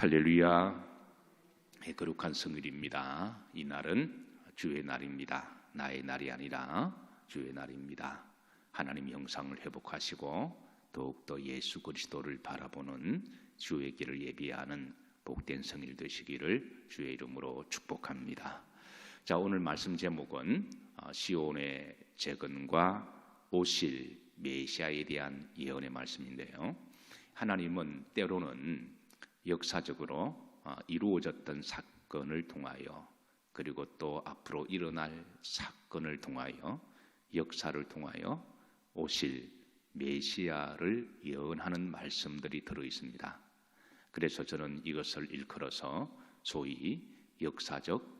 할렐루야. 예, 거룩한 성일입니다. 이 날은 주의 날입니다. 나의 날이 아니라 주의 날입니다. 하나님 영상을 회복하시고 더욱더 예수 그리스도를 바라보는 주의 길을 예비하는 복된 성일 되시기를 주의 이름으로 축복합니다. 자, 오늘 말씀 제목은 어, 시온의 재건과 오실 메시아에 대한 예언의 말씀인데요. 하나님은 때로는 역사적으로 어, 이루어졌던 사건을 통하여 그리고 또 앞으로 일어날 사건을 통하여 역사를 통하여 오실 메시아를 예언하는 말씀들이 들어 있습니다. 그래서 저는 이것을 일컬어서 소위 역사적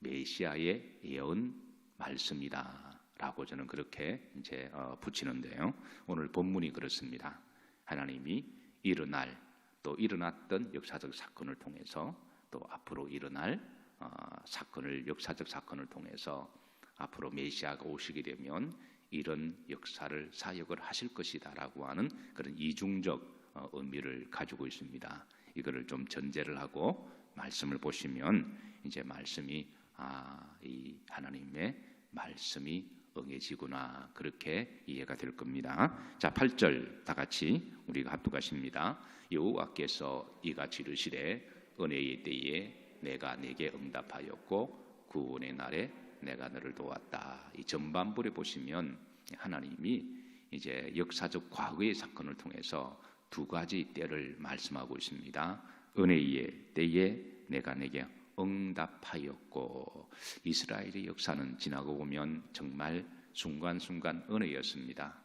메시아의 예언 말씀이다라고 저는 그렇게 이제 어, 붙이는데요. 오늘 본문이 그렇습니다. 하나님이 일어날 또 일어났던 역사적 사건을 통해서 또 앞으로 일어날 어, 사건을 역사적 사건을 통해서 앞으로 메시아가 오시게 되면 이런 역사를 사역을 하실 것이다라고 하는 그런 이중적 어, 의미를 가지고 있습니다. 이거를 좀 전제를 하고 말씀을 보시면 이제 말씀이 아, 이 하나님의 말씀이 응해지구나 그렇게 이해가 될 겁니다. 자, 8절 다 같이 우리가 합독하십니다. 여호와께서 이같이 이르시되 은혜의 때에 내가 내게 응답하였고 구원의 날에 내가 너를 도왔다. 이 전반부에 보시면 하나님이 이제 역사적 과거의 사건을 통해서 두 가지 때를 말씀하고 있습니다. 은혜의 때에 내가 내게 응답하였고 이스라엘의 역사는 지나고 보면 정말 순간순간 은혜였습니다.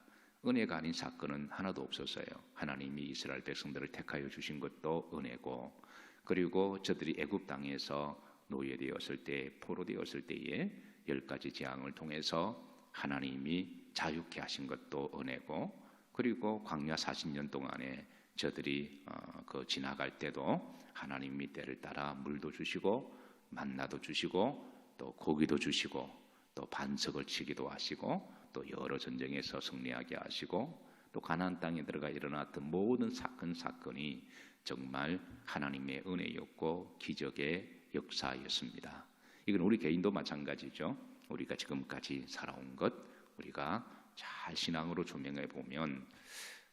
은혜가 아닌 사건은 하나도 없었어요. 하나님이 이스라엘 백성들을 택하여 주신 것도 은혜고 그리고 저들이 애굽 땅에서 노예되었을 때 포로되었을 때에 열 가지 재앙을 통해서 하나님이 자유케 하신 것도 은혜고 그리고 광야 40년 동안에 저들이 어, 그 지나갈 때도 하나님이 때를 따라 물도 주시고 만나도 주시고 또 고기도 주시고 또 반석을 치기도 하시고 또 여러 전쟁에서 승리하게 하시고 또 가나안 땅에 들어가 일어났던 모든 사건 사건이 정말 하나님의 은혜였고 기적의 역사였습니다. 이건 우리 개인도 마찬가지죠. 우리가 지금까지 살아온 것 우리가 잘 신앙으로 조명해 보면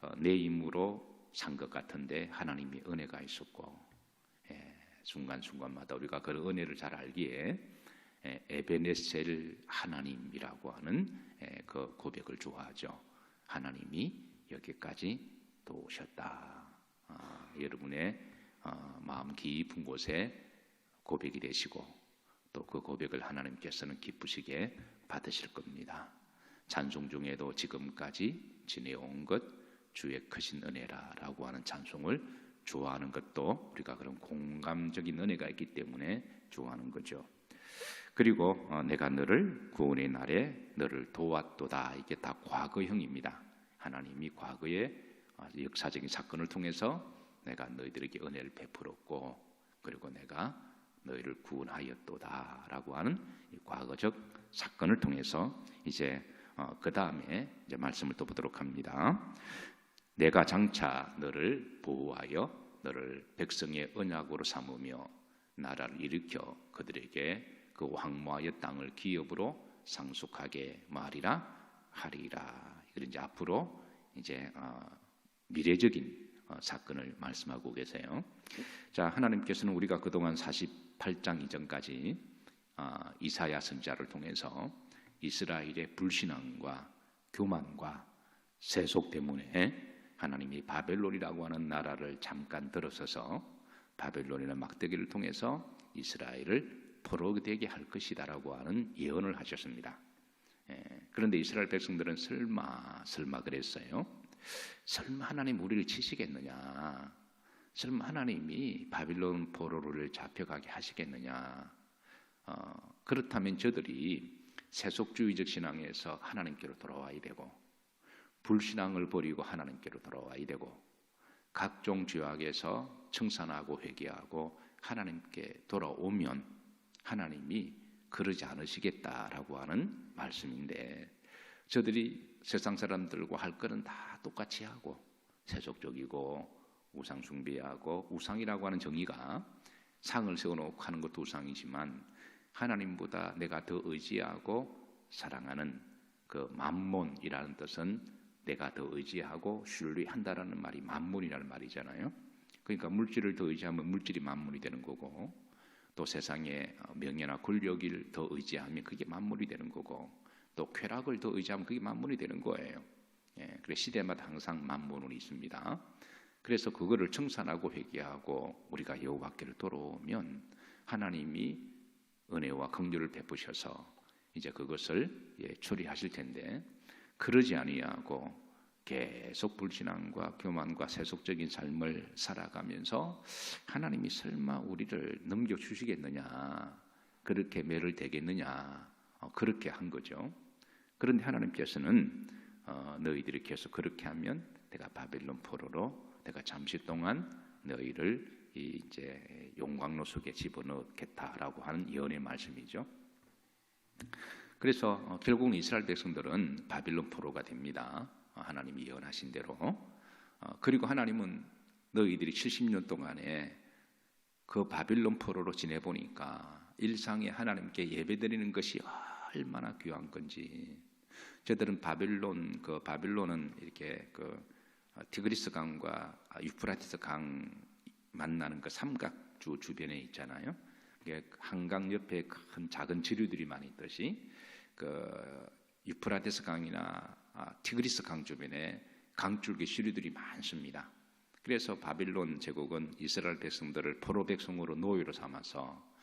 어, 내 힘으로 산 것 같은데 하나님의 은혜가 있었고 예, 순간순간마다 우리가 그 은혜를 잘 알기에 예, 에베네셀 하나님이라고 하는 예, 그 고백을 좋아하죠. 하나님이 여기까지 또 오셨다. 아, 여러분의 어, 마음 깊은 곳에 고백이 되시고 또 그 고백을 하나님께서는 기쁘시게 받으실 겁니다. 찬송 중에도 지금까지 지내온 것 주의 크신 은혜라라고 하는 찬송을 좋아하는 것도 우리가 그런 공감적인 은혜가 있기 때문에 좋아하는 거죠. 그리고 어, 내가 너를 구원의 날에 너를 도왔도다 이게 다 과거형입니다. 하나님이 과거의 어, 역사적인 사건을 통해서 내가 너희들에게 은혜를 베풀었고 그리고 내가 너희를 구원하였도다라고 하는 과거적 사건을 통해서 이제 어, 그 다음에 이제 말씀을 또 보도록 합니다. 내가 장차 너를 보호하여 너를 백성의 언약으로 삼으며 나라를 일으켜 그들에게 그 황무하여 땅을 기업으로 상속하게 말이라 하리라. 이걸 이제 앞으로 이제 어, 미래적인 어, 사건을 말씀하고 계세요. 자, 하나님께서는 우리가 그동안 48장 이전까지 어, 이사야 선자를 통해서 이스라엘의 불신앙과 교만과 세속 때문에 하나님이 바벨론이라고 하는 나라를 잠깐 들어서서 바벨론이라는 막대기를 통해서 이스라엘을 포로되게 할 것이다라고 하는 예언을 하셨습니다. 예, 그런데 이스라엘 백성들은 설마 설마 그랬어요. 설마 하나님 우리를 치시겠느냐? 설마 하나님이 바빌론 포로를 잡혀가게 하시겠느냐? 어, 그렇다면 저들이 세속주의적 신앙에서 하나님께로 돌아와야 되고 불신앙을 버리고 하나님께로 돌아와야 되고 각종 죄악에서 청산하고 회개하고 하나님께 돌아오면 하나님이 그러지 않으시겠다라고 하는 말씀인데 저들이 세상 사람들과 할 거는 다 똑같이 하고 세속적이고 우상 숭배하고 우상이라고 하는 정의가 상을 세워놓고 하는 것도 우상이지만 하나님보다 내가 더 의지하고 사랑하는 그 만몬이라는 뜻은 내가 더 의지하고 신뢰한다라는 말이 만몬이라는 말이잖아요. 그러니까 물질을 더 의지하면 물질이 만몬이 되는 거고 또 세상의 명예나 권력을 더 의지하면 그게 만몬이 되는 거고 또 쾌락을 더 의지하면 그게 만몬이 되는 거예요. 예, 그래 시대마다 항상 만몬은 있습니다. 그래서 그거를 청산하고 회개하고 우리가 여호와께로 돌아오면 하나님이 은혜와 긍휼을 베푸셔서 이제 그것을 예, 처리하실 텐데 그러지 아니하고 계속 불신앙과 교만과 세속적인 삶을 살아가면서 하나님이 설마 우리를 넘겨 주시겠느냐 그렇게 매를 대겠느냐 어, 그렇게 한 거죠. 그런데 하나님께서는 어, 너희들이 계속 그렇게 하면 내가 바벨론 포로로 내가 잠시 동안 너희를 이제 용광로 속에 집어넣겠다라고 하는 예언의 말씀이죠. 그래서 어, 결국은 이스라엘 백성들은 바빌론 포로가 됩니다. 어, 하나님이 예언하신 대로. 어, 그리고 하나님은 너희들이 70년 동안에 그 바빌론 포로로 지내보니까 일상에 하나님께 예배드리는 것이 얼마나 귀한 건지. 저들은 바빌론 그 바빌론은 이렇게 그 티그리스 강과 유프라티스 강 만나는 그 삼각주 주변에 있잖아요. 한강 옆에 큰 작은 지류들이 많이 있듯이 그 유프라테스 강이나 아, 티그리스 강 주변에 강줄기 시류들이 많습니다. 그래서 바빌론 제국은 이스라엘 백성들을 포로 백성으로 노예로 삼아서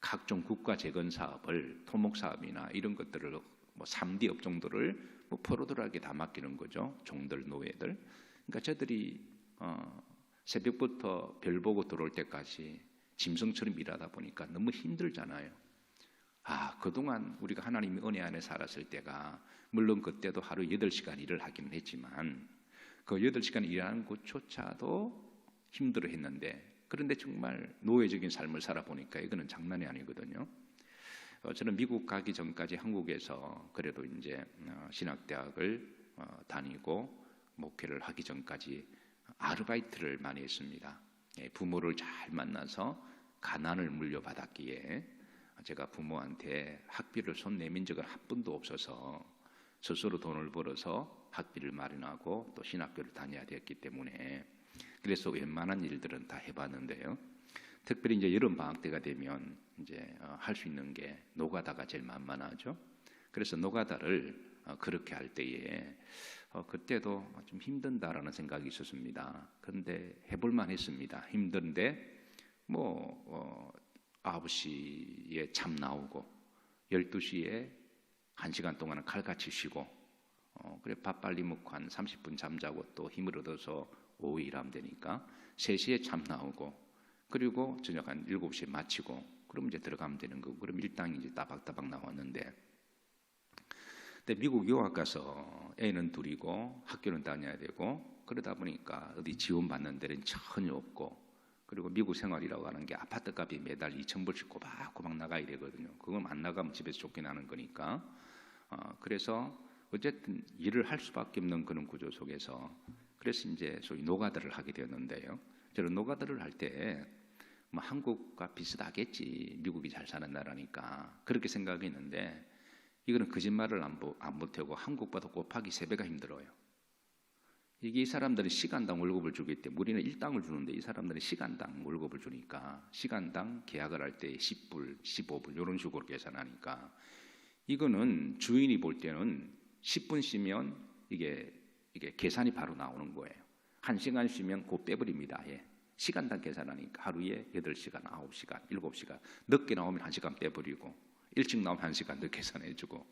각종 국가 재건 사업을 토목 사업이나 이런 것들을 뭐 3D 업종들을 뭐 포로들에게 다 맡기는 거죠. 종들 노예들. 그러니까 저들이 어, 새벽부터 별 보고 들어올 때까지 짐승처럼 일하다 보니까 너무 힘들잖아요. 아, 그동안 우리가 하나님의 은혜 안에 살았을 때가 물론 그때도 하루 8시간 일을 하기는 했지만 그 8시간 일하는 것조차도 힘들어 했는데 그런데 정말 노예적인 삶을 살아보니까 이거는 장난이 아니거든요. 어, 저는 미국 가기 전까지 한국에서 그래도 이제 어, 신학대학을 어, 다니고 목회를 하기 전까지 아르바이트를 많이 했습니다. 예, 부모를 잘 만나서 가난을 물려받았기에 제가 부모한테 학비를 손 내민 적은 한 번도 없어서 스스로 돈을 벌어서 학비를 마련하고 또 신학교를 다녀야 되었기 때문에 그래서 웬만한 일들은 다 해봤는데요. 특별히 이제 여름 방학 때가 되면 이제 어, 할수 있는 게 노가다가 제일 만만하죠. 그래서 노가다를 어, 그렇게 할 때에 어, 그때도 좀 힘든다라는 생각이 있었습니다. 그런데 해볼만 했습니다. 힘든데 뭐 어, 9시에 참 나오고 12시에 1시간 동안은 칼같이 쉬고 어, 그래 밥 빨리 먹고 한 30분 잠자고 또 힘을 얻어서 오후 일하면 되니까 3시에 참 나오고 그리고 저녁 한 7시에 마치고 그럼 이제 들어가면 되는 거고 그럼 일당이 이제 따박따박 나왔는데 근데 미국 유학 가서 애는 둘이고 학교는 다녀야 되고 그러다 보니까 어디 지원 받는 데는 전혀 없고 그리고 미국 생활이라고 하는 게 아파트 값이 매달 2천 불씩 꼬박꼬박 나가야 되거든요. 그건 안 나가면 집에서 쫓겨나는 거니까. 어, 그래서 어쨌든 일을 할 수밖에 없는 그런 구조 속에서 그래서 이제 소위 노가다를 하게 되었는데요. 저는 노가다를 할 때 뭐 한국과 비슷하겠지. 미국이 잘 사는 나라니까 그렇게 생각했는데 이거는 거짓말을 안, 안 보태고 한국보다 곱하기 세 배가 힘들어요. 이게 이 사람들은 시간당 월급을 주기 때문에 우리는 일당을 주는데 이 사람들은 시간당 월급을 주니까 시간당 계약을 할 때 10불, 15불 이런 식으로 계산하니까 이거는 주인이 볼 때는 10분 쉬면 이게 이게 계산이 바로 나오는 거예요. 1시간 쉬면 곧 빼버립니다. 예. 시간당 계산하니까 하루에 8시간, 9시간, 7시간 늦게 나오면 1시간 빼버리고 일찍 나오면 1시간 더 계산해 주고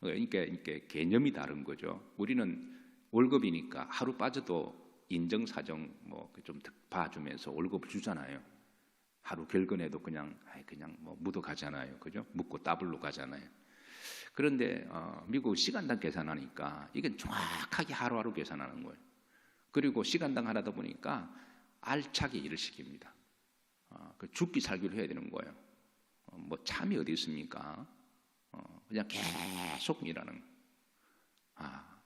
그러니까, 그러니까 개념이 다른 거죠. 우리는 월급이니까 하루 빠져도 인정 사정 뭐 좀 봐주면서 월급을 주잖아요. 하루 결근해도 그냥 그냥 뭐 묻어 가잖아요, 그죠? 묻고 더블로 가잖아요. 그런데 어, 미국 시간당 계산하니까 이건 정확하게 하루하루 계산하는 거예요. 그리고 시간당 하다 보니까 알차게 일을 시킵니다. 어, 그 죽기 살기로 해야 되는 거예요. 어, 뭐 참이 어디 있습니까? 어, 그냥 계속 일하는. 아,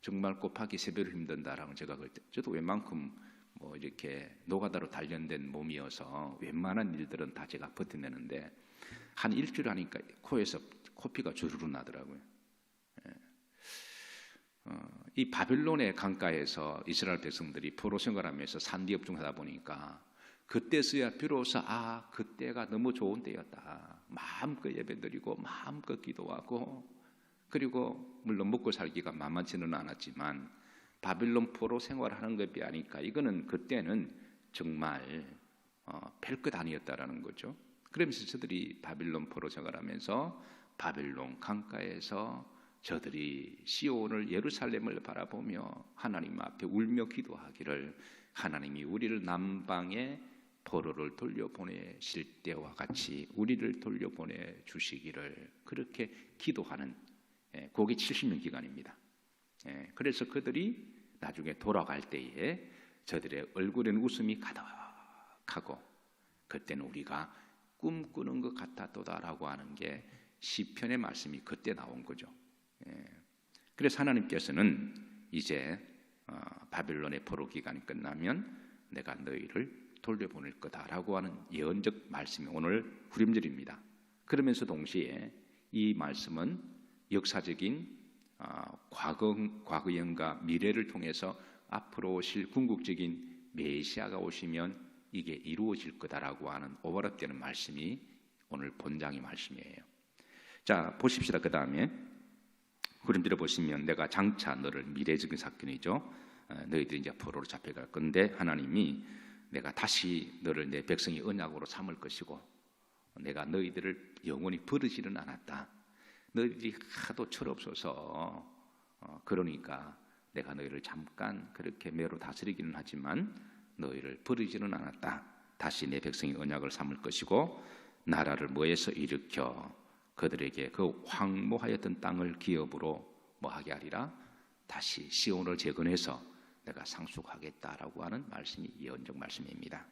정말 곱하기 세 배로 힘든다라고 제가 그럴 때 저도 웬만큼 뭐 이렇게 노가다로 단련된 몸이어서 웬만한 일들은 다 제가 버텨내는데 한 일주일 하니까 코에서 코피가 주르르 나더라고요. 예. 어, 이 바빌론의 강가에서 이스라엘 백성들이 포로 생활하면서 산디업중 하다 보니까 그때서야 비로소 아 그때가 너무 좋은 때였다. 마음껏 예배드리고 마음껏 기도하고 그리고 물론 먹고 살기가 만만치는 않았지만 바빌론 포로 생활하는 것이 아니까 이거는 그때는 정말 어, 별것 아니었다라는 거죠. 그러면서 저들이 바빌론 포로 생활하면서 바빌론 강가에서 저들이 시온을 예루살렘을 바라보며 하나님 앞에 울며 기도하기를 하나님이 우리를 남방에 포로를 돌려보내실 때와 같이 우리를 돌려보내 주시기를 그렇게 기도하는 예, 그게 70년 기간입니다. 예, 그래서 그들이 나중에 돌아갈 때에 저들의 얼굴에는 웃음이 가득하고 그때는 우리가 꿈꾸는 것 같았도다라고 하는 게 시편의 말씀이 그때 나온 거죠. 예. 그래서 하나님께서는 이제 어, 바빌론의 포로 기간이 끝나면 내가 너희를 돌려보낼 거다라고 하는 예언적 말씀이 오늘 후림절입니다. 그러면서 동시에 이 말씀은 역사적인 어, 과거 과거형과 미래를 통해서 앞으로 오실 궁극적인 메시아가 오시면 이게 이루어질 거다라고 하는 오버랩되는 말씀이 오늘 본장의 말씀이에요. 자 보십시다. 그 다음에 그림들을 보시면 내가 장차 너를 미래적인 사건이죠. 어, 너희들이 이제 포로로 잡혀갈 건데 하나님이 내가 다시 너를 내 백성의 언약으로 삼을 것이고 내가 너희들을 영원히 버리지는 않았다. 너희들이 하도 철없어서 어, 그러니까 내가 너희를 잠깐 그렇게 매로 다스리기는 하지만 너희를 버리지는 않았다. 다시 내 백성의 언약을 삼을 것이고 나라를 뭐에서 일으켜 그들에게 그 황무하였던 땅을 기업으로 뭐하게 하리라 다시 시온을 재건해서 내가 상속하겠다라고 하는 말씀이 예언적 말씀입니다.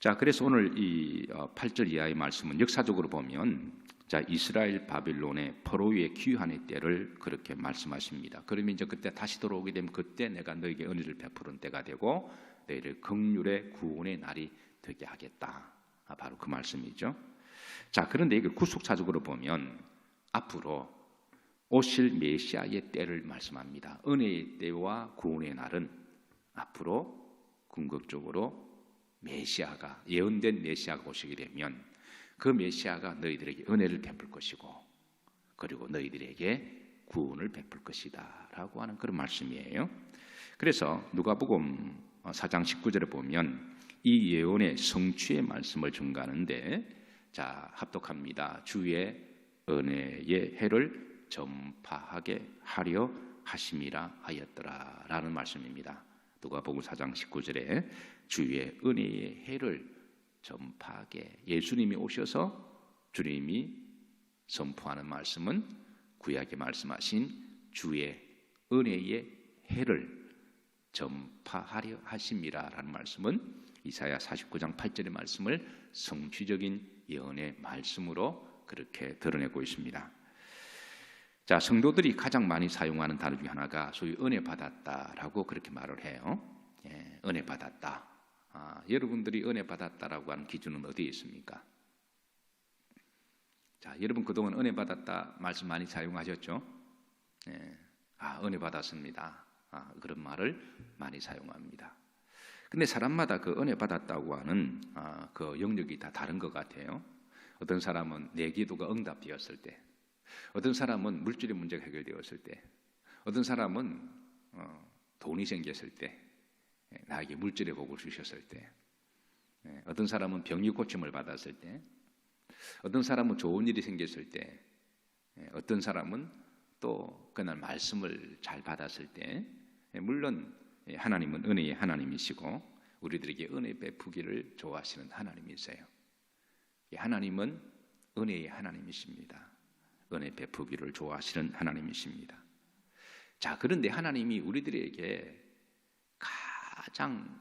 자, 그래서 오늘 이 8절 어, 이하의 말씀은 역사적으로 보면 자, 이스라엘 바빌론의 포로의 귀환의 때를 그렇게 말씀하십니다. 그러면 이제 그때 다시 돌아오게 되면 그때 내가 너에게 은혜를 베푸는 때가 되고 너희를 극률의 구원의 날이 되게 하겠다. 아, 바로 그 말씀이죠. 자, 그런데 이게 구속사적으로 보면 앞으로 오실 메시아의 때를 말씀합니다. 은혜의 때와 구원의 날은 앞으로 궁극적으로 메시아가 예언된 메시아가 오시게 되면 그 메시아가 너희들에게 은혜를 베풀 것이고 그리고 너희들에게 구원을 베풀 것이다라고 하는 그런 말씀이에요. 그래서 누가복음 4장 19절에 보면 이 예언의 성취의 말씀을 증가하는데 자 합독합니다. 주의 은혜의 해를 전파하게 하려 하심이라 하였더라 라는 말씀입니다. 누가복음 4장 19절에 주의 은혜의 해를 전파하게 예수님이 오셔서 주님이 선포하는 말씀은 구약에 말씀하신 주의 은혜의 해를 전파하려 하심이라라는 말씀은 이사야 49장 8절의 말씀을 성취적인 예언의 말씀으로 그렇게 드러내고 있습니다. 자, 성도들이 가장 많이 사용하는 단어 중에 하나가 소위 은혜 받았다라고 그렇게 말을 해요. 예, 은혜 받았다. 아, 여러분들이 은혜 받았다라고 하는 기준은 어디에 있습니까? 자, 여러분 그동안 은혜 받았다 말씀 많이 사용하셨죠? 예, 아, 은혜 받았습니다. 아, 그런 말을 많이 사용합니다. 근데 사람마다 그 은혜 받았다고 하는 아, 그 영역이 다 다른 것 같아요. 어떤 사람은 내 기도가 응답되었을 때, 어떤 사람은 물질의 문제가 해결되었을 때, 어떤 사람은 어, 돈이 생겼을 때, 예, 나에게 물질의 복을 주셨을 때, 예, 어떤 사람은 병이 고침을 받았을 때, 어떤 사람은 좋은 일이 생겼을 때, 예, 어떤 사람은 또 그날 말씀을 잘 받았을 때, 물론 하나님은 은혜의 하나님이시고 우리들에게 은혜 베푸기를 좋아하시는 하나님이세요. 하나님은 은혜의 하나님이십니다. 은혜 베푸기를 좋아하시는 하나님이십니다. 자, 그런데 하나님이 우리들에게 가장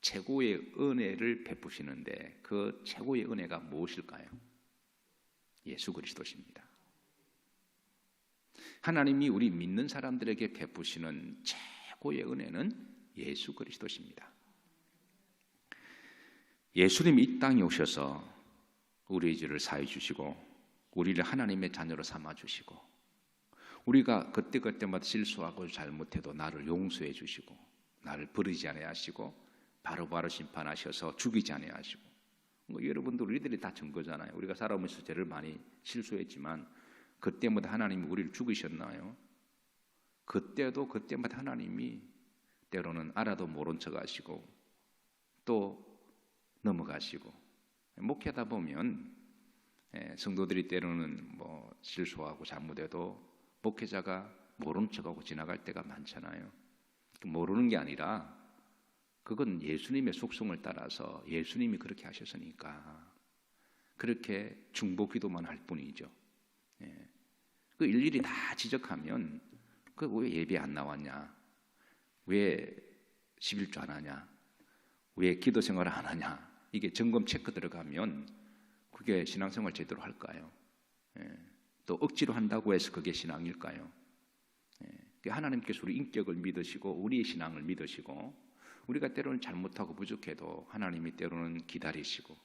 최고의 은혜를 베푸시는데 그 최고의 은혜가 무엇일까요? 예수 그리스도십니다. 하나님이 우리 믿는 사람들에게 베푸시는 최고의 은혜는 예수 그리스도십니다. 예수님이 이 땅에 오셔서 우리의 죄를 사해 주시고 우리를 하나님의 자녀로 삼아 주시고 우리가 그때그때마다 실수하고 잘못해도 나를 용서해 주시고 나를 버리지 아니하시고 바로바로 심판하셔서 죽이지 아니하시고 뭐 여러분들 우리들이 다 증거잖아요. 우리가 살아오면서 죄를 많이 실수했지만 그때마다 하나님이 우리를 죽이셨나요? 그때도 그때마다 하나님이 때로는 알아도 모른 척 하시고 또 넘어가시고 목회하다 보면 예, 성도들이 때로는 뭐 실수하고 잘못해도 목회자가 모른 척하고 지나갈 때가 많잖아요. 모르는 게 아니라 그건 예수님의 속성을 따라서 예수님이 그렇게 하셨으니까 그렇게 중보 기도만 할 뿐이죠. 예. 그 일일이 다 지적하면 그 왜 예배 안 나왔냐? 왜 11조 안 하냐? 왜 기도 생활 안 하냐? 이게 점검 체크 들어가면 그게 신앙생활 제대로 할까요? 예. 또 억지로 한다고 해서 그게 신앙일까요? 예. 하나님께서 우리 인격을 믿으시고 우리의 신앙을 믿으시고 우리가 때로는 잘못하고 부족해도 하나님이 때로는 기다리시고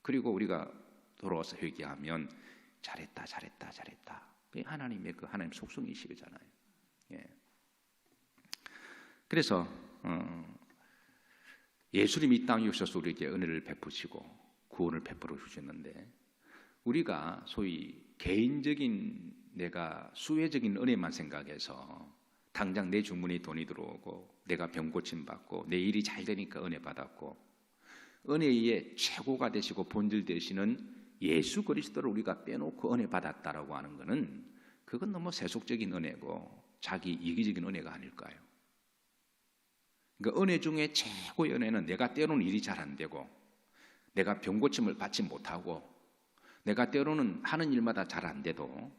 그리고 우리가 돌아와서 회개하면 잘했다 잘했다 잘했다 그게 하나님의 그 하나님 속성이시잖아요. 예. 그래서 어, 예수님이 이 땅에 오셔서 우리에게 은혜를 베푸시고 구원을 베풀어 주셨는데 우리가 소위 개인적인 내가 수혜적인 은혜만 생각해서 당장 내 주문에 돈이 들어오고 내가 병 고침 받고 내 일이 잘 되니까 은혜 받았고 은혜의 최고가 되시고 본질 되시는 예수 그리스도를 우리가 빼놓고 은혜 받았다라고 하는 것은 그건 너무 세속적인 은혜고 자기 이기적인 은혜가 아닐까요? 그러니까 은혜 중에 최고의 은혜는 내가 때로는 일이 잘 안 되고 내가 병고침을 받지 못하고 내가 때로는 하는 일마다 잘 안 돼도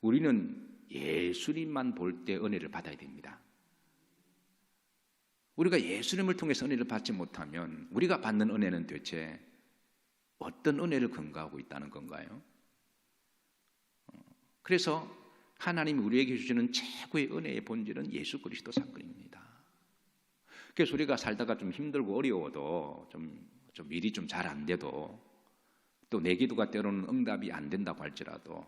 우리는 예수님만 볼 때 은혜를 받아야 됩니다. 우리가 예수님을 통해서 은혜를 받지 못하면 우리가 받는 은혜는 대체 어떤 은혜를 근거하고 있다는 건가요? 어, 그래서 하나님이 우리에게 주시는 최고의 은혜의 본질은 예수 그리스도 사건입니다. 그래서 우리가 살다가 좀 힘들고 어려워도 좀, 좀 일이 좀 잘 안 돼도 또 내 기도가 때로는 응답이 안 된다고 할지라도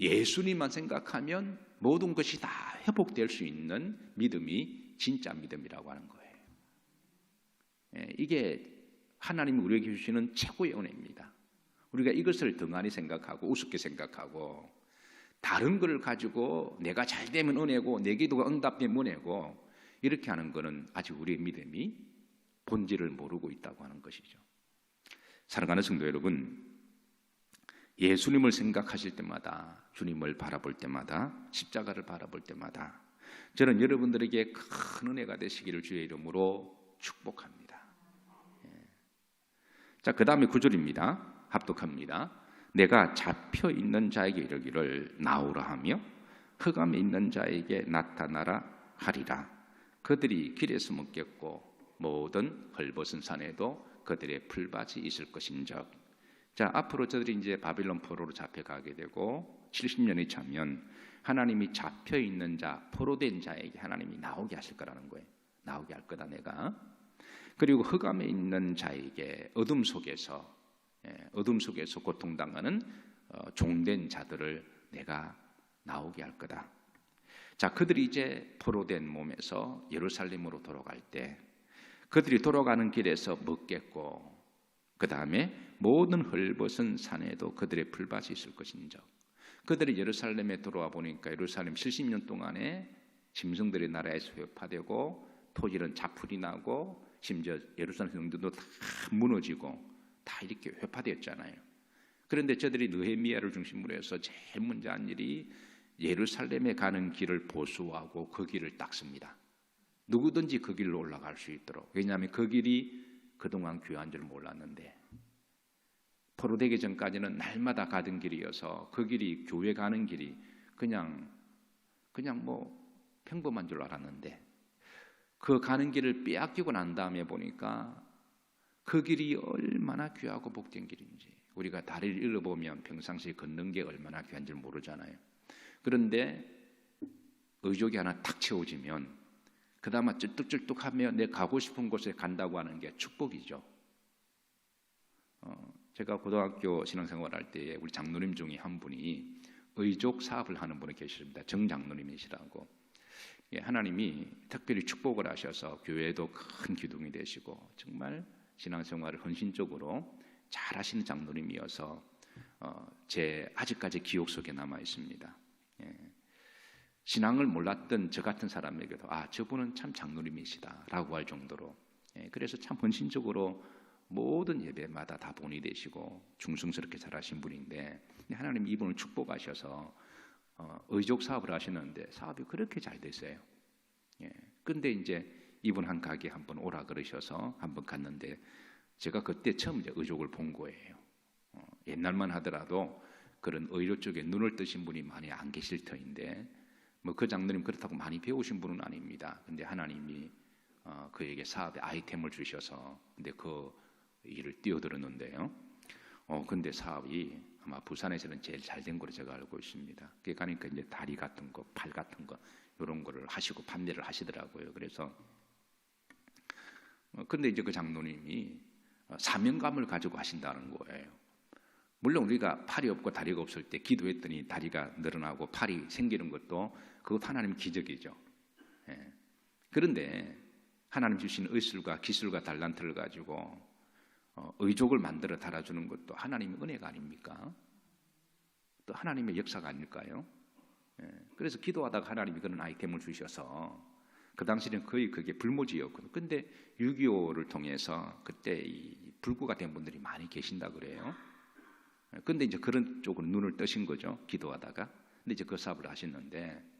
예수님만 생각하면 모든 것이 다 회복될 수 있는 믿음이 진짜 믿음이라고 하는 거예요. 예, 이게 하나님이 우리에게 주시는 최고의 은혜입니다. 우리가 이것을 등한히 생각하고 우습게 생각하고 다른 것을 가지고 내가 잘 되면 은혜고 내 기도가 응답되면 은혜고 이렇게 하는 것은 아직 우리의 믿음이 본질을 모르고 있다고 하는 것이죠. 사랑하는 성도 여러분, 예수님을 생각하실 때마다 주님을 바라볼 때마다 십자가를 바라볼 때마다 저는 여러분들에게 큰 은혜가 되시기를 주의 이름으로 축복합니다. 예. 자, 그 다음에 구절입니다. 합독합니다. 내가 잡혀 있는 자에게 이르기를 나오라 하며 흑암에 있는 자에게 나타나라 하리라. 그들이 길에서 먹겠고 모든 헐벗은 산에도 그들의 풀밭이 있을 것인적 자, 앞으로 저들이 이제 바빌론 포로로 잡혀가게 되고 70년이 차면 하나님이 잡혀 있는 자, 포로된 자에게 하나님이 나오게 하실 거라는 거예요. 나오게 할 거다 내가. 그리고 흑암에 있는 자에게 어둠 속에서 예, 어둠 속에서 고통당하는 어, 종된 자들을 내가 나오게 할 거다. 자, 그들이 이제 포로된 몸에서 예루살렘으로 돌아갈 때 그들이 돌아가는 길에서 먹겠고 그 다음에 모든 헐벗은 산에도 그들의 풀밭이 있을 것인적. 그들이 예루살렘에 들어와 보니까 예루살렘 70년 동안에 짐승들의 나라에서 회파되고 토지는 자풀이 나고 심지어 예루살렘 성들도 다 무너지고 다 이렇게 회파되었잖아요. 그런데 저들이 느헤미야를 중심으로 해서 제일 먼저 한 일이 예루살렘에 가는 길을 보수하고 그 길을 닦습니다. 누구든지 그 길로 올라갈 수 있도록. 왜냐하면 그 길이 그동안 귀한 줄 몰랐는데 포로되기 전까지는 날마다 가던 길이어서 그 길이 교회 가는 길이 그냥 그냥 뭐 평범한 줄 알았는데 그 가는 길을 빼앗기고 난 다음에 보니까 그 길이 얼마나 귀하고 복된 길인지 우리가 다리를 잃어보면 평상시에 걷는 게 얼마나 귀한 줄 모르잖아요. 그런데 의족이 하나 탁 채워지면 그다음에 쩔뚝쩔뚝하며 내 가고 싶은 곳에 간다고 하는 게 축복이죠. 어, 제가 고등학교 신앙생활할 때 우리 장로님 중에 한 분이 의족 사업을 하는 분이 계십니다. 정 장로님이시라고. 예, 하나님이 특별히 축복을 하셔서 교회도 큰 기둥이 되시고 정말 신앙생활을 헌신적으로 잘 하시는 장로님이어서 어, 제 아직까지 기억 속에 남아 있습니다. 예. 신앙을 몰랐던 저 같은 사람에게도 아 저분은 참 장로님이시다라고 할 정도로 예, 그래서 참 헌신적으로 모든 예배마다 다 본이 되시고 중성스럽게 잘하신 분인데 하나님 이분을 축복하셔서 어, 의족 사업을 하시는데 사업이 그렇게 잘 됐어요. 예. 근데 이제 이분 한 가게 한번 오라 그러셔서 한번 갔는데 제가 그때 처음 이제 의족을 본 거예요. 어, 옛날만 하더라도 그런 의료 쪽에 눈을 뜨신 분이 많이 안 계실 터인데 뭐 그 장로님 그렇다고 많이 배우신 분은 아닙니다. 근데 하나님이 어, 그에게 사업의 아이템을 주셔서 근데 그 일을 뛰어들었는데요. 어 근데 사업이 아마 부산에서는 제일 잘 된 거로 제가 알고 있습니다. 그게 가니까 이제 다리 같은 거, 팔 같은 거 이런 거를 하시고 판매를 하시더라고요. 그래서 어, 근데 이제 그 장로님이 어, 사명감을 가지고 하신다는 거예요. 물론 우리가 팔이 없고 다리가 없을 때 기도했더니 다리가 늘어나고 팔이 생기는 것도 그것 하나님 기적이죠. 예. 그런데 하나님 주신 의술과 기술과 달란트를 가지고 어, 의족을 만들어 달아주는 것도 하나님의 은혜가 아닙니까? 또 하나님의 역사가 아닐까요? 예. 그래서 기도하다가 하나님이 그런 아이템을 주셔서 그 당시는 거의 그게 불모지였거든요. 근데 6.25를 통해서 그때 이 불구가 된 분들이 많이 계신다 그래요. 예. 근데 이제 그런 쪽으로 눈을 뜨신 거죠. 기도하다가. 근데 이제 그 사업을 하셨는데 어,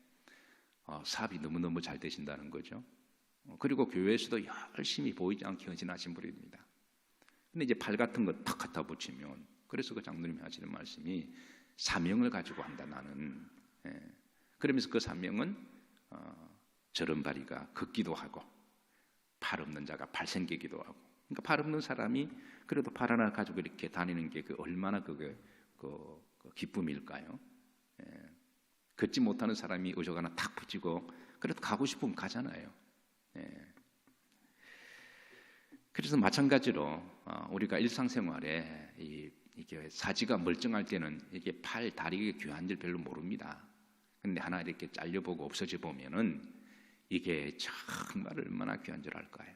사업이 너무너무 잘 되신다는 거죠. 어, 그리고 교회에서도 열심히 보이지 않게 헌신하신 분입니다. 근데 이제 팔 같은 거 탁 갖다 붙이면 그래서 그 장로님이 하시는 말씀이 사명을 가지고 한다 나는 예. 그러면서 그 사명은 어, 저런 발이가 걷기도 하고 팔 없는 자가 발 생기기도 하고 그러니까 팔 없는 사람이 그래도 팔 하나 가지고 이렇게 다니는 게 그 얼마나 그게 그, 그 기쁨일까요? 예. 걷지 못하는 사람이 의적 하나 탁 붙이고 그래도 가고 싶으면 가잖아요. 예. 그래서 마찬가지로 어, 우리가 일상생활에 이, 이게 사지가 멀쩡할 때는 이게 팔, 다리가 귀한 줄 별로 모릅니다. 근데 하나 이렇게 잘려보고 없어져 보면은 이게 정말 얼마나 귀한 줄 알까요?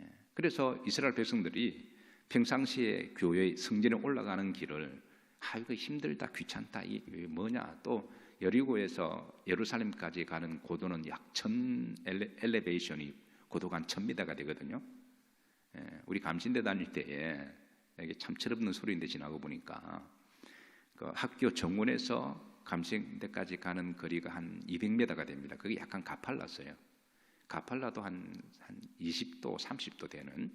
예. 그래서 이스라엘 백성들이 평상시에 교회 성전에 올라가는 길을 아 이거 힘들다 귀찮다 이게 뭐냐 또 여리고에서 예루살렘까지 가는 고도는 약 천 엘레베이션이 고도가 한 천미터가 되거든요. 예, 우리 감신대 다닐 때에 이게 참 철없는 소리인데 지나고 보니까 그 학교 정원에서 감신대까지 가는 거리가 한 200m가 됩니다. 그게 약간 가팔랐어요. 가팔라도 한, 한 20도, 30도 되는.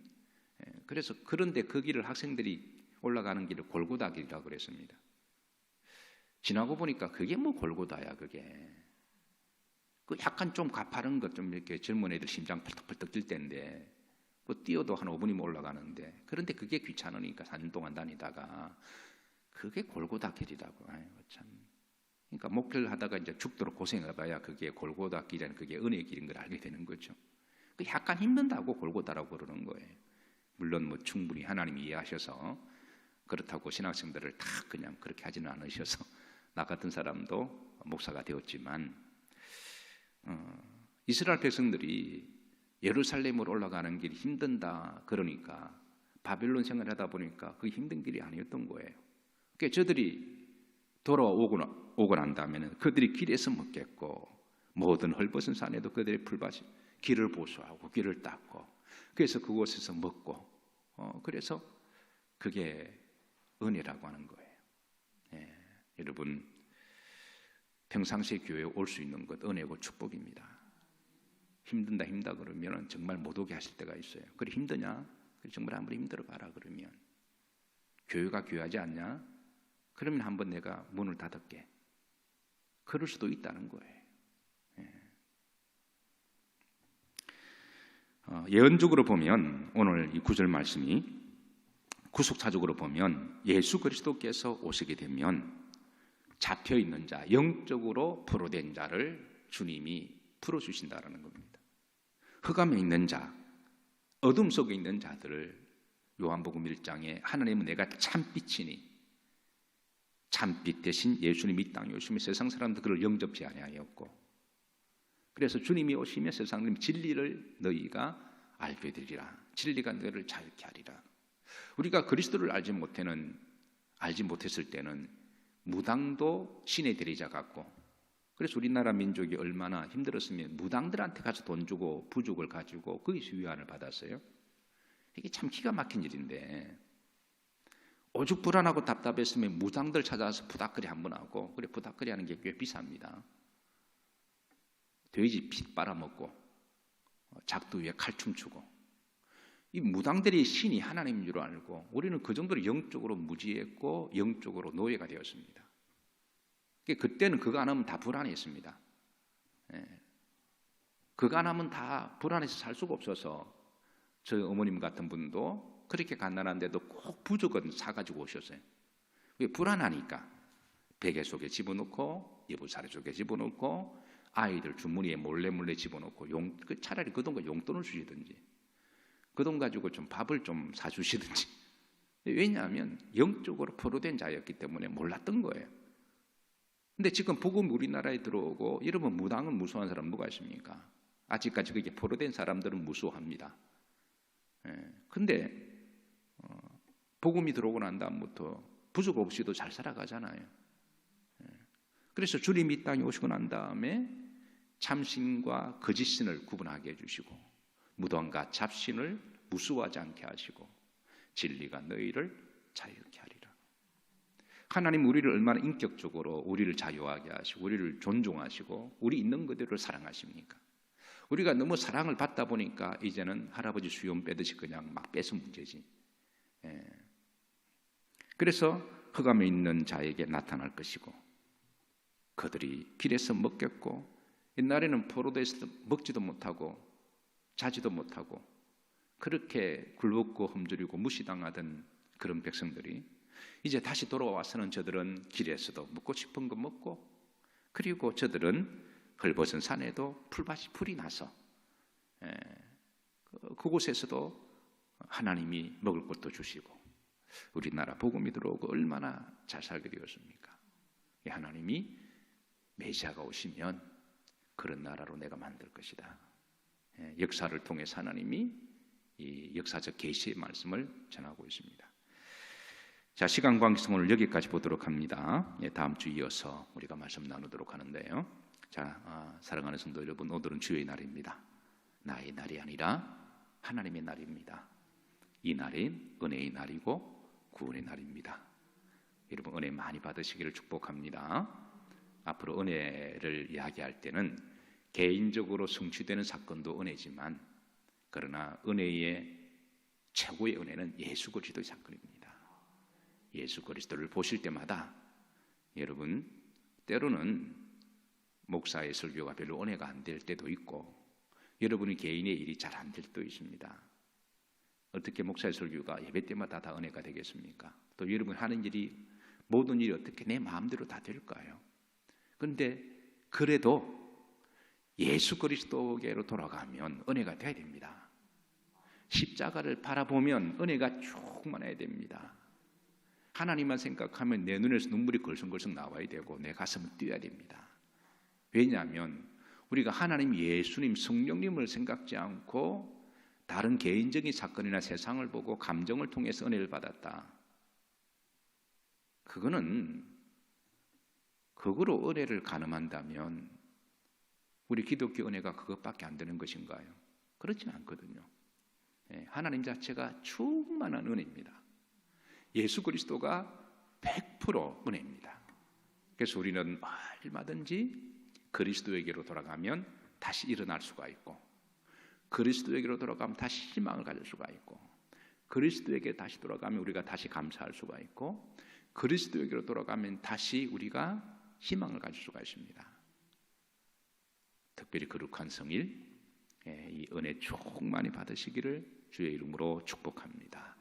예, 그래서 그런데 그 길을 학생들이 올라가는 길을 골고다 길이라고 그랬습니다. 지나고 보니까 그게 뭐 골고다야, 그게. 그 약간 좀 가파른 것 좀 이렇게 젊은 애들 심장 펄떡펄떡 뛸 때인데 그 뛰어도 한 5분이면 올라가는데 그런데 그게 귀찮으니까 4년 동안 다니다가 그게 골고다 길이라고. 아이고 참. 그러니까 목표를 하다가 이제 죽도록 고생해봐야 그게 골고다 길이라는 그게 은혜의 길인 걸 알게 되는 거죠. 그 약간 힘든다고 골고다라고 그러는 거예요. 물론 뭐 충분히 하나님이 이해하셔서 그렇다고 신학생들을 다 그냥 그렇게 하지는 않으셔서 나 같은 사람도 목사가 되었지만 어, 이스라엘 백성들이 예루살렘으로 올라가는 길이 힘든다 그러니까 바벨론 생활하다 보니까 그 힘든 길이 아니었던 거예요. 그러니까 저들이 돌아오고 오고 난 다음에는 그들이 길에서 먹겠고 모든 헐벗은 산에도 그들의 풀밭이 길을 보수하고 길을 닦고 그래서 그곳에서 먹고 어, 그래서 그게 은혜라고 하는 거예요. 예, 여러분 평상시에 교회에 올 수 있는 것 은혜고 축복입니다. 힘든다 힘다 그러면 정말 못 오게 하실 때가 있어요. 그래 힘드냐? 그래 정말 아무리 힘들어 봐라 그러면 교회가 귀하지 않냐? 그러면 한번 내가 문을 닫을게. 그럴 수도 있다는 거예요. 예. 어, 예언적으로 보면 오늘 이 구절 말씀이 구속사적으로 보면 예수 그리스도께서 오시게 되면 잡혀 있는 자, 영적으로 포로된 자를 주님이 풀어 주신다라는 겁니다. 흑암에 있는 자, 어둠 속에 있는 자들을 요한복음 1장에 하나님은 내가 참빛이니 참빛 대신 예수님이 이 땅에 오시며 세상 사람들 그를 영접지 아니하였고 그래서 주님이 오시며 세상님 진리를 너희가 알게 되리라 진리가 너를 자유케 하리라 우리가 그리스도를 알지 못해는 알지 못했을 때는 무당도 신의 대리자 같고 그래서 우리나라 민족이 얼마나 힘들었으면 무당들한테 가서 돈 주고 부족을 가지고 거기서 위안을 받았어요. 이게 참 기가 막힌 일인데 오죽 불안하고 답답했으면 무당들 찾아서 부닥거리 한 번 하고 그래 부닥거리 하는 게 꽤 비쌉니다. 돼지 피 빨아먹고 작두 위에 칼춤 추고 이 무당들이 신이 하나님인 줄 알고 우리는 그 정도로 영적으로 무지했고 영적으로 노예가 되었습니다. 그때는 그거 안 하면 다 불안했습니다. 예. 그거 안 하면 다 불안해서 살 수가 없어서 저희 어머님 같은 분도 그렇게 가난한데도 꼭 부족은 사가지고 오셨어요. 왜 불안하니까 베개 속에 집어넣고 이불사리 속에 집어넣고 아이들 주머니에 몰래 몰래 집어넣고 용그 차라리 그 돈과 용돈을 주시든지 그 돈 가지고 좀 밥을 좀 사주시든지 왜냐하면 영적으로 포로된 자였기 때문에 몰랐던 거예요. 근데 지금 복음 우리나라에 들어오고 여러분 무당은 무서운 사람 누가 있습니까? 아직까지 그게 포로된 사람들은 무서워합니다. 예. 근데 어, 복음이 들어오고 난 다음부터 부족 없이도 잘 살아가잖아요. 예. 그래서 주님이 이 땅에 오시고 난 다음에 참신과 거짓신을 구분하게 해주시고 무덤과 잡신을 무수하지 않게 하시고 진리가 너희를 자유케 하리라. 하나님 우리를 얼마나 인격적으로 우리를 자유하게 하시고 우리를 존중하시고 우리 있는 그대로 사랑하십니까? 우리가 너무 사랑을 받다 보니까 이제는 할아버지 수염 빼듯이 그냥 막 빼서 문제지. 예. 그래서 흑암에 있는 자에게 나타날 것이고 그들이 길에서 먹겠고 옛날에는 포로돼서 먹지도 못하고 자지도 못하고 그렇게 굴벗고 험주리고 무시당하던 그런 백성들이 이제 다시 돌아와서는 저들은 길에서도 먹고 싶은 거 먹고 그리고 저들은 헐벗은 산에도 풀밭이 풀이 나서 에, 그, 그곳에서도 하나님이 먹을 것도 주시고 우리나라 복음이 들어오고 얼마나 잘 살게 되었습니까? 하나님이 메시아가 오시면 그런 나라로 내가 만들 것이다. 역사를 통해 하나님이 이 역사적 계시의 말씀을 전하고 있습니다. 자, 시간 관계성 오늘 여기까지 보도록 합니다. 예, 다음 주 이어서 우리가 말씀 나누도록 하는데요. 자, 아, 사랑하는 성도 여러분, 오늘은 주의 날입니다. 나의 날이 아니라 하나님의 날입니다. 이 날은 은혜의 날이고 구원의 날입니다. 여러분 은혜 많이 받으시기를 축복합니다. 앞으로 은혜를 이야기할 때는 개인적으로 성취되는 사건도 은혜지만 그러나 은혜의 최고의 은혜는 예수 그리스도의 사건입니다. 예수 그리스도를 보실 때마다 여러분 때로는 목사의 설교가 별로 은혜가 안 될 때도 있고 여러분의 개인의 일이 잘 안 될 때도 있습니다. 어떻게 목사의 설교가 예배 때마다 다 은혜가 되겠습니까? 또 여러분 하는 일이 모든 일이 어떻게 내 마음대로 다 될까요? 그런데 그래도 예수 그리스도께로 돌아가면 은혜가 돼야 됩니다. 십자가를 바라보면 은혜가 충만해야 됩니다. 하나님만 생각하면 내 눈에서 눈물이 걸성걸성 나와야 되고 내 가슴은 뛰어야 됩니다. 왜냐하면 우리가 하나님 예수님 성령님을 생각지 않고 다른 개인적인 사건이나 세상을 보고 감정을 통해서 은혜를 받았다. 그거는 그거로 은혜를 가늠한다면 우리 기독교 은혜가 그것밖에 안 되는 것인가요? 그렇지는 않거든요. 예, 하나님 자체가 충만한 은혜입니다. 예수 그리스도가 100% 은혜입니다. 그래서 우리는 얼마든지 그리스도에게로 돌아가면 다시 일어날 수가 있고 그리스도에게로 돌아가면 다시 희망을 가질 수가 있고 그리스도에게 다시 돌아가면 우리가 다시 감사할 수가 있고 그리스도에게로 돌아가면 다시 우리가 희망을 가질 수가 있습니다. 특별히 거룩한 성일 예, 이 은혜 충만히 받으시기를 주의 이름으로 축복합니다.